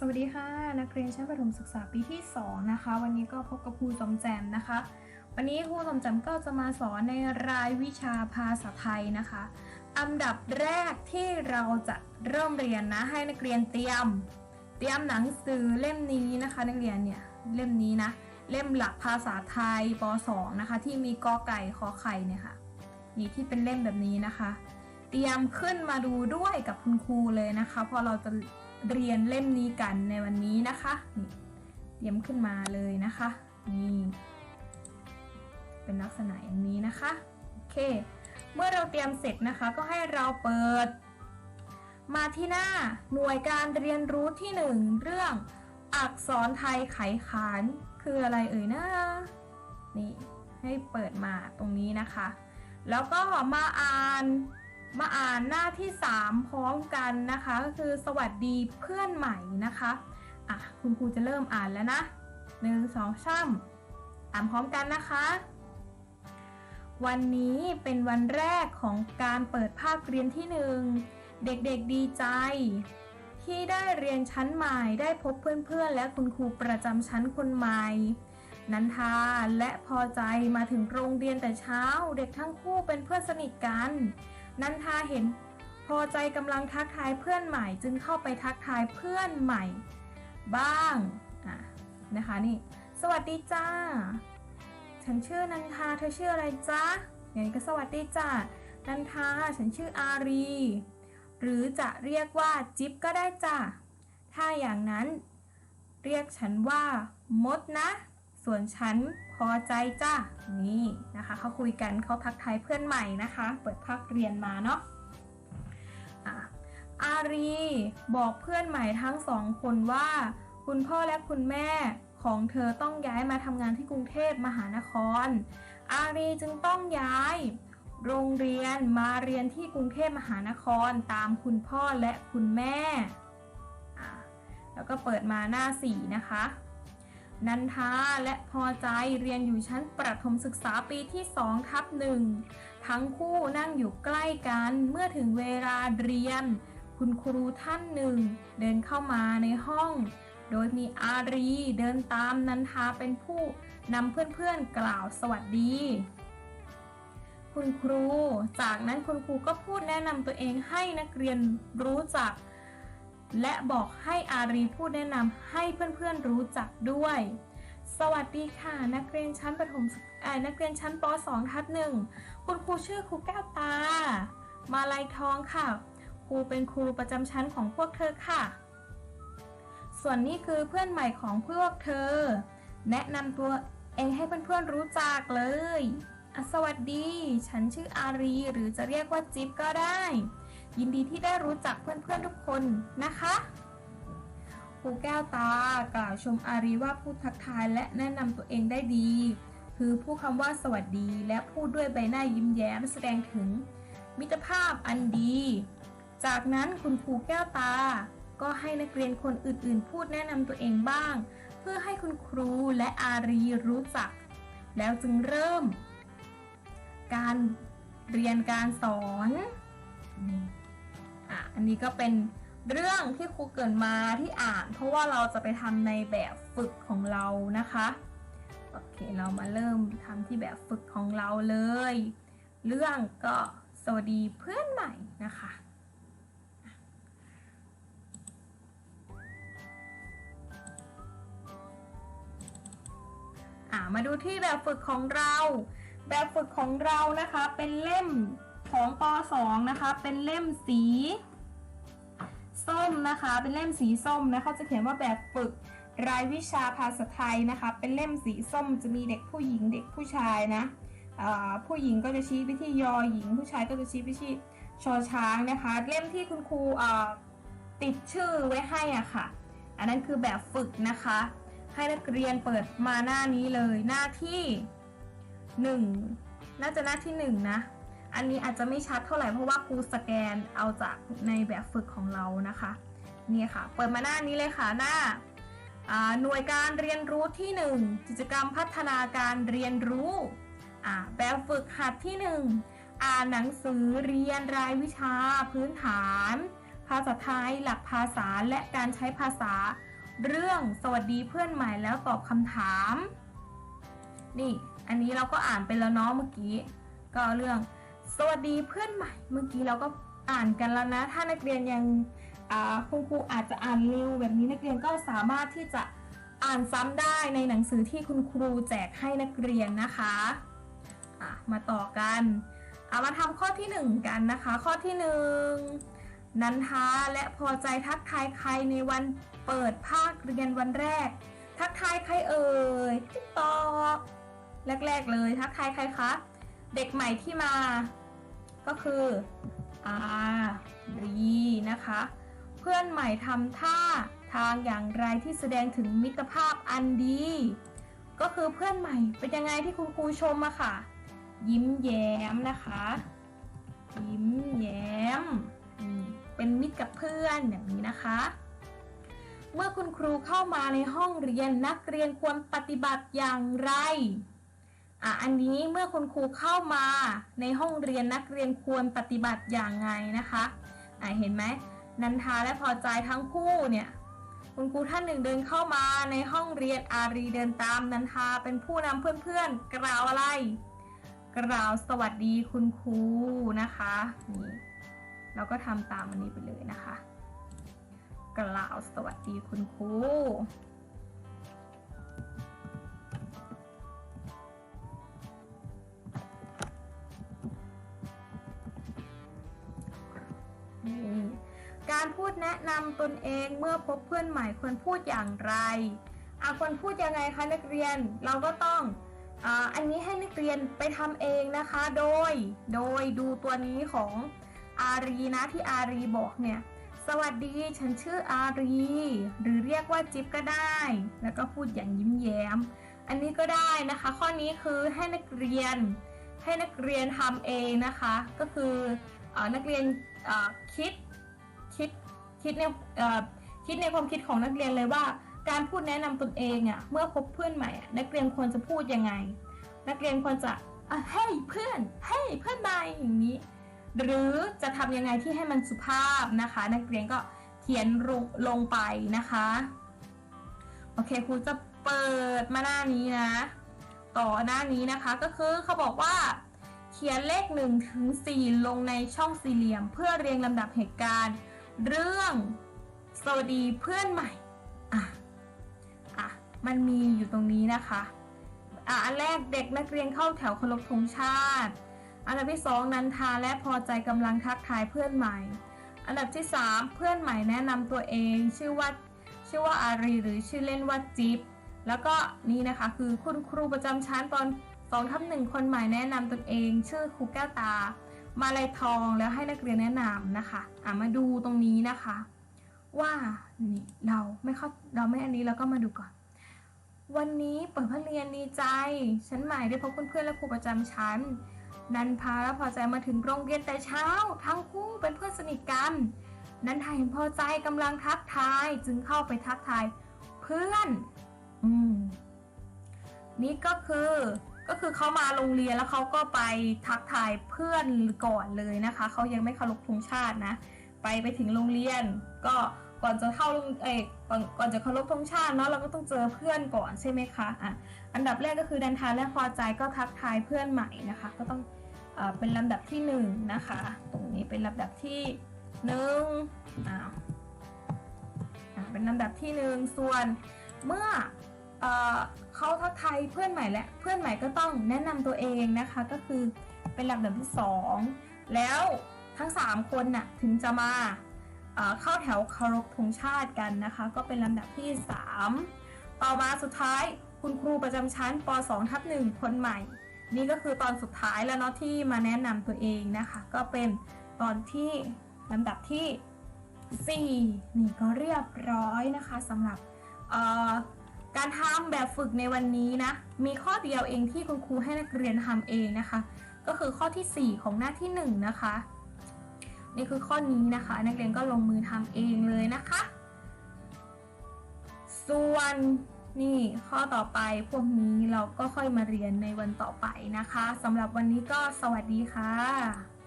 สวัสดีค่ะ นักเรียนชั้นประถมศึกษาปีที่ 2 นะคะ วันนี้ก็พบกับครูจอมแจมนะคะ วันนี้ครูจอมแจมก็จะมาสอนในรายวิชาภาษาไทยนะคะอันดับแรกที่เราจะเริ่มเรียนนะให้นักเรียนเตรียม เตรียมหนังสือเล่มนี้นะคะ นักเรียนเนี่ยเล่มนี้นะเล่มหลักภาษาไทยป .2 นะคะ ที่มีกอไก่ขอไข่เนี่ยค่ะ นี่ที่เป็นเล่มแบบนี้นะคะ เตรียมขึ้นมาดูด้วยกับคุณครูเลยนะคะพราะเราจะ เรียนเล่มนี้กันในวันนี้นะคะนี่เตรียมขึ้นมาเลยนะคะนี่เป็นลักษณะอย่างนี้นะคะโอเค เมื่อเราเตรียมเสร็จนะคะ ก็ให้เราเปิด มาที่หน้าหน่วยการเรียนรู้ที่หนึ่งเรื่องอักษรไทยไขขานคืออะไรเอ่ยนะนี่ให้เปิดมาตรงนี้นะคะ แล้วก็มาอ่าน มาอ่านหน้าที่ 3 พร้อมกันนะคะก็คือสวัสดีเพื่อนใหม่นะคะอะคุณครูจะเริ่มอ่านแล้วนะหนึ่งสองช่ำอ่านพร้อมกันนะคะ วันนี้เป็นวันแรกของการเปิดภาคเรียนที่หนึ่งเด็กๆดีใจ ที่ได้เรียนชั้นใหม่ได้พบเพื่อนๆ และคุณครูประจำชั้นคนใหม่ นันทาและพอใจมาถึงโรงเรียนแต่เช้า เด็กทั้งคู่เป็นเพื่อนสนิทกัน นันทาเห็นพอใจกำลังทักทายเพื่อนใหม่ จึงเข้าไปทักทายเพื่อนใหม่ บ้างะนะคะนี่ สวัสดีจ้า ฉันชื่อนันทาเธอชื่ออะไรจ๊ะอย่างนี้ก็สวัสดีจ้านันทาฉันชื่ออารี หรือจะเรียกว่าจิ๊บก็ได้จ้ะถ้าอย่างนั้นเรียกฉันว่ามดนะ ส่วนฉันพอใจจ้ะนี่นะคะเขาคุยกันเขาทักทายเพื่อนใหม่นะคะ เปิดภาคเรียนมาเนาะอารีบอกเพื่อนใหม่ทั้งสองคนว่า คุณพ่อและคุณแม่ของเธอต้องย้ายมาทำงานที่กรุงเทพมหานคร อารีจึงต้องย้าย โรงเรียนมาเรียนที่กรุงเทพมหานครตามคุณพ่อและคุณแม่ แล้วก็เปิดมาหน้าสี่นะคะ นันทาและพอใจเรียนอยู่ชั้นประถมศึกษาปีที่2ทับหนึ่งทั้งคู่นั่งอยู่ใกล้กันเมื่อถึงเวลาเรียน คุณครูท่านหนึ่ง เดินเข้ามาในห้อง โดยมีอารีเดินตามนันทาเป็นผู้นำเพื่อนๆกล่าวสวัสดี คุณครู จากนั้นคุณครูก็พูดแนะนำตัวเองให้นักเรียนรู้จัก และบอกให้อารีพูดแนะนำให้เพื่อนๆรู้จักด้วย สวัสดีค่ะ นักเรียนชั้นประถมนักเรียนชั้นป .2 ทับหนึ่งคุณครูชื่อครูแก้วตา มาลายทองค่ะครูเป็นครูประจำชั้นของพวกเธอค่ะ ส่วนนี้คือเพื่อนใหม่ของพวกเธอ แนะนำตัวเองให้เพื่อนๆรู้จักเลย สวัสดี ฉันชื่ออารีหรือจะเรียกว่าจิ๊บก็ได้ ยินดีที่ได้รู้จักเพื่อนๆทุกคนนะคะครูแก้วตากล่าวชมอารีว่าพูดทักทายและแนะนำตัวเองได้ดี คือพูดคำว่าสวัสดี และพูดด้วยใบหน้ายิ้มแย้มแสดงถึง มิตรภาพอันดี จากนั้นคุณครูแก้วตา ก็ให้นักเรียนคนอื่นๆ พูดแนะนำตัวเองบ้าง เพื่อให้คุณครูและอารีรู้จัก แล้วจึงเริ่ม การเรียนการสอนนี่ อันนี้ก็เป็นเรื่องที่ครูเกรินมาที่อ่าน เพราะว่าเราจะไปทำในแบบฝึกของเรานะคะโอเคเรามาเริ่มทำที่แบบฝึกของเราเลย เรื่องก็สวัสดีเพื่อนใหม่นะคะอ่ามาดูที่แบบฝึกของเรา แบบฝึกของเรานะคะเป็นเล่มของป .2 นะคะ เป็นเล่มสี ส้มนะคะ เป็นเล่มสีส้มนะเขาจะเขียนว่าแบบฝึกรายวิชาภาษาไทยนะคะ เป็นเล่มสีส้มจะมีเด็กผู้หญิงเด็กผู้ชายนะผู้หญิงก็จะชี้ไปที่ยอหญิง ผู้ชายก็จะชี้ไปที่ชอช้างนะคะ เล่มที่คุณครูติดชื่อไว้ให้อะค่ะ อันนั้นคือแบบฝึกนะคะ ให้นักเรียนเปิดมาหน้านี้เลยหน้าที่หนึ่งน่าจะหน้าที่หนึ่งนะ อันนี้อาจจะไม่ชัดเท่าไหร่เพราะว่าครูสแกนเอาจากในแบบฝึกของเรานะคะ นี่ค่ะ เปิดมาหน้านี้เลยค่ะหน้าหน่วยการเรียนรู้ที่ 1 กิจกรรมพัฒนาการเรียนรู้แบบฝึกหัดที่ 1 อ่านหนังสือเรียนรายวิชา พื้นฐาน ภาษาไทย หลักภาษาและการใช้ภาษา เรื่องสวัสดีเพื่อนใหม่แล้วตอบคำถาม นี่ อันนี้เราก็อ่านไปแล้วเนาะเมื่อกี้ ก็เรื่อง สวัสดีเพื่อนใหม่ เมื่อกี้เราก็อ่านกันแล้วนะ ถ้านักเรียนยังคุณครูอาจจะอ่านเร็วแบบนี้นักเรียนก็สามารถที่จะอ่านซ้ำได้ในหนังสือที่คุณครูแจกให้นักเรียนนะคะะมาต่อกันเอามาทำข้อที่หนึ่งกันนะคะ ข้อที่หนึ่งนันทาและพอใจทักทายใครในวันเปิดภาคเรียนวันแรก ทักทายใครเอ่ยติ๊กตอกแรก ๆ เลยทักทายใครคะเด็กใหม่ที่มา ก็คืออารีนะคะ เพื่อนใหม่ทำท่าทางอย่างไรที่แสดงถึงมิตรภาพอันดี ก็คือเพื่อนใหม่เป็นยังไงที่คุณครูชมอะค่ะ ยิ้มแย้มนะคะ ยิ้มแย้มอืมเป็นมิตรกับเพื่อนแบบนี้นะคะ เมื่อคุณครูเข้ามาในห้องเรียนนักเรียนควรปฏิบัติอย่างไร อะอันนี้เมื่อคุณครูเข้ามาในห้องเรียนนักเรียนควรปฏิบัติอย่างไงนะคะอะเห็นไหมนันทาและพอใจทั้งคู่เนี่ยคุณครูท่านหนึ่งเดินเข้ามาในห้องเรียนอารีเดินตามนันทาเป็นผู้นำเพื่อนๆ กล่าวอะไร กล่าวสวัสดีคุณครูนะคะนี่เราก็ทำตามอันนี้ไปเลยนะคะ กล่าวสวัสดีคุณครู นำตนเองเมื่อพบเพื่อนใหม่ควรพูดอย่างไรอาควรพูดยังไงคะนักเรียนเราก็ต้องออันนี้ให้นักเรียนไปทำเองนะคะ โดย โดยดูตัวนี้ของอารีนะที่อารีบอกเนี่ย สวัสดีฉันชื่ออารี หรือเรียกว่าจิ๊บก็ได้ แล้วก็พูดอย่างยิ้มแย้ม อันนี้ก็ได้นะคะ ข้อนี้คือให้นักเรียน ให้นักเรียนทำเองนะคะ ก็คืออนักเรียนคิด คิดในคิดในความคิดของนักเรียนเลยว่า การพูดแนะนำตนเองอะ่ะเมื่อพบเพื่อนใหม่นักเรียนควรจะพูดยังไง นักเรียนควรจะเฮ้ยเพื่อนเฮ้ยเพื่อนใหม่อย่างนี้ หรือจะทำยังไงที่ให้มันสุภาพนะคะ นักเรียนก็เขียนลงลงไปนะคะโอเคครูจะเปิดมาหน้านี้นะ ต่อหน้านี้นะคะก็คือเขาบอกว่าเขียนเลข1ถึง4ลงในช่องสี่เหลี่ยม เพื่อเรียงลำดับเหตุการณ์ เรื่องสวัสดีเพื่อนใหม่ อะ อะ มันมีอยู่ตรงนี้นะคะ อะ อันแรกเด็กนักเรียนเข้าแถวเคารพธงชาติ อันดับที่สองนันทาและพอใจกำลังทักทายเพื่อนใหม่ อันดับที่สามเพื่อนใหม่แนะนำตัวเอง ชื่อว่า ชื่อว่าอารีหรือชื่อเล่นว่าจิ๊บ แล้วก็นี่นะคะคือคุณครูประจำชั้นตอนสองทับหนึ่งคนใหม่แนะนำตนเอง ชื่อครูแก้วตา มาลายทองแล้วให้นักเรียนแนะนำนะคะอะมาดูตรงนี้นะคะ ว่านี่เราไม่เข้าเราไม่อันนี้เราก็มาดูก่อน วันนี้เปิดภาคเรียนดีใจ ฉันใหม่ได้พบเพื่อนๆและครูประจำชั้น นันพาและพอใจมาถึงโรงเรียนแต่เช้า ทั้งคู่เป็นเพื่อนสนิทกัน นันทาเห็นพอใจกำลังทักทายจึงเข้าไปทักทาย เพื่อน อืมนี่ก็คือ ก็คือเขามาโรงเรียนแล้วเขาก็ไปทักทายเพื่อนก่อนเลยนะคะเขายังไม่เคารพธงชาตินะ ไปไปถึงโรงเรียน ก็ก่อนจะเข้าโรงเอก่อนก่อนจะเคารพธงชาติเนาะเราก็ต้องเจอเพื่อนก่อนใช่ไหมคะอะอันดับแรกก็คือดันทานและพอใจก็ทักทายเพื่อนใหม่นะคะ ก็ต้องเป็นลำดับที่หนึ่งนะคะ ตรงนี้เป็นลำดับที่หนึ่งอ้าวเป็นลำดับที่หนึ่งส่วนเมื่อ เขาทักทายเพื่อนใหม่และเพื่อนใหม่ก็ต้องแนะนำตัวเองนะคะ ก็คือเป็นลำดับที่สองแล้วทั้ง 3 คนน่ะถึงจะมาเข้าแถวเคารพธงชาติกันนะคะ ก็เป็นลำดับที่ 3 ต่อมาสุดท้ายคุณครูประจำชั้นป .2 ทับ1คนใหม่ นี่ก็คือตอนสุดท้ายแล้วเนาะที่มาแนะนำตัวเองนะคะ ก็เป็นตอนที่ลำดับที่ 4 นี่ก็เรียบร้อยนะคะสำหรับ การทำแบบฝึกในวันนี้นะ มีข้อเดียวเองที่คุณครูให้นักเรียนทำเองนะคะ ก็คือข้อที่ 4 ของหน้าที่ 1 นะคะ นี่คือข้อนี้นะคะ นักเรียนก็ลงมือทำเองเลยนะคะ ส่วนนี่ข้อต่อไปพวกนี้เราก็ค่อยมาเรียนในวันต่อไปนะคะสำหรับวันนี้ก็สวัสดีค่ะ